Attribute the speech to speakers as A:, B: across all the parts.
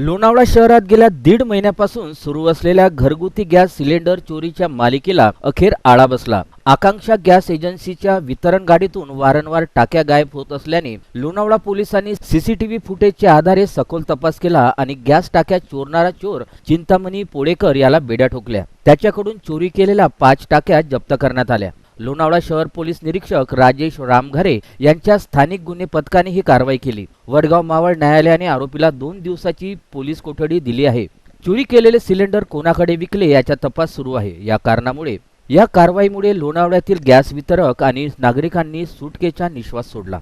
A: लोणावळा शहरात गेल्या दीड महिन्यापासून सुरू असलेल्या घरगुती गॅस सिलेंडर चोरीच्या मालिकेला अखेर आळा बसला. आकांक्षा गॅस एजन्सीच्या वितरण गाडीतून वारंवार टाक्या गायब होत असल्याने लोणावळा पोलिसांनी सीसीटीव्ही फुटेजच्या आधारे सखोल तपास केला आणि गॅस टाक्या चोरणारा चोर चिंतामणी पोळेकर याला बेड्या ठोकल्या. त्याच्याकडून चोरी केलेल्या पाच टाक्या जप्त करण्यात आल्या. लोणावळा शहर पोलीस निरीक्षक राजेश रामघरे यांच्या स्थानिक गुन्हे पथकाने ही कारवाई केली. वडगाव मावळ न्यायालयाने आरोपीला दोन दिवसाची पोलीस कोठडी दिली आहे. चोरी केलेले सिलेंडर कोणाकडे विकले याचा तपास सुरू आहे. या कारणामुळे या कारवाईमुळे लोणावळ्यातील गॅस वितरक आणि नागरिकांनी सुटकेचा निश्वास सोडला.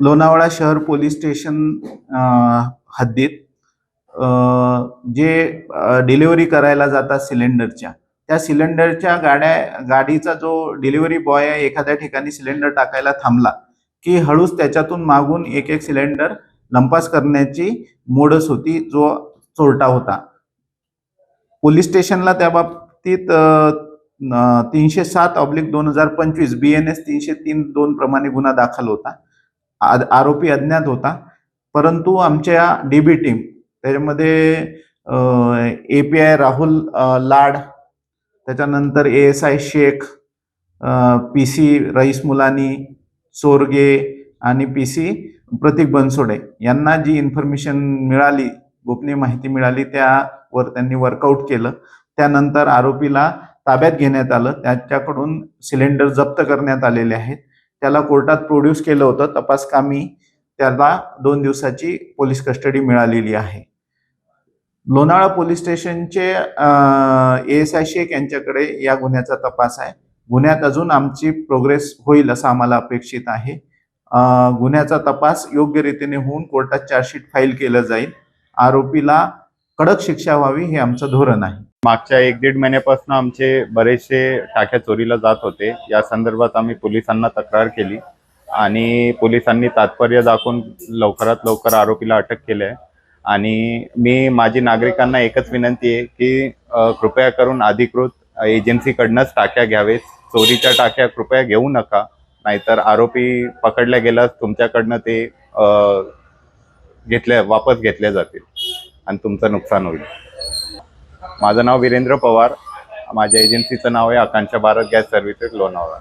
B: लोणावळा शहर पोलीस स्टेशन हद्दीत जे डिलिव्हरी करायला जातात सिलेंडरच्या त्या सिलेंडरच्या गाड्या गाडीचा जो डिलिव्हरी बॉय आहे एखाद्या ठिकाणी सिलेंडर टाकायला थांबला की हळूच त्याच्यातून मागून एक एक सिलेंडर लंपास करण्याची मोडस होती जो चोरटा होता. पोलीस स्टेशनला त्या बाबतीत तीनशे सात ऑब्लिक दोन हजार पंचवीस बी एन एस तीनशे तीन दोन प्रमाणे गुन्हा दाखल होता. आरोपी अज्ञात होता. परंतु आमच्या डी बी टीम त्याच्यामध्ये A P I Rahul Lad त्याच्यानंतर A S I Shaikh P C Rais Mulani Chorge आणि पी सी प्रतीक बनसोडे यांना जी इन्फॉर्मेशन मिळाली गोपनीय माहिती मिळाली त्यावर त्यांनी वर्कआउट केलं. त्यानंतर आरोपीला ताब्यात घेण्यात आलं. त्याच्याकडून सिलेंडर जप्त करण्यात आलेले आहेत. त्याला कोर्टात प्रोड्यूस केलं होतं. तपासकामी त्याला दोन दिवसाची पोलीस कस्टडी मिळालेली आहे. लोणावळा पोलीस स्टेशनचे ए एस आय शेख यांच्याकडे या गुन्ह्याचा तपास आहे. गुन्ह्यात अजून आमची प्रोग्रेस होईल असं आम्हाला अपेक्षित आहे. गुन्ह्याचा तपास योग्य रीतीने होऊन कोर्टात चार्जशीट फाईल केलं जाईल. आरोपीला कडक शिक्षा व्हावी हे आमचं धोरण आहे.
C: मागच्या एक दीड महिन्यापासून आमचे बरेचसे टाक्या चोरीला जात होते. या संदर्भात आम्ही पोलिसांना तक्रार केली आणि पोलिसांनी तात्पर्य दाखवून लवकरात लवकर आरोपीला अटक केली आहे. आणि मी माझी नागरिकांना एकच विनंती आहे की कृपया करून अधिकृत एजन्सीकडनंच टाक्या घ्यावेत. चोरीच्या टाक्या कृपया घेऊ नका. नाहीतर आरोपी पकडल्या गेल्यास तुमच्याकडनं ते घेतल्या वापस घेतल्या जातील आणि तुमचं नुकसान होईल. माझं नाव वीरेंद्र पवार. माझ्या एजन्सीचं नाव आहे आकांक्षा भारत गॅस सर्व्हिसेस लोणावळा.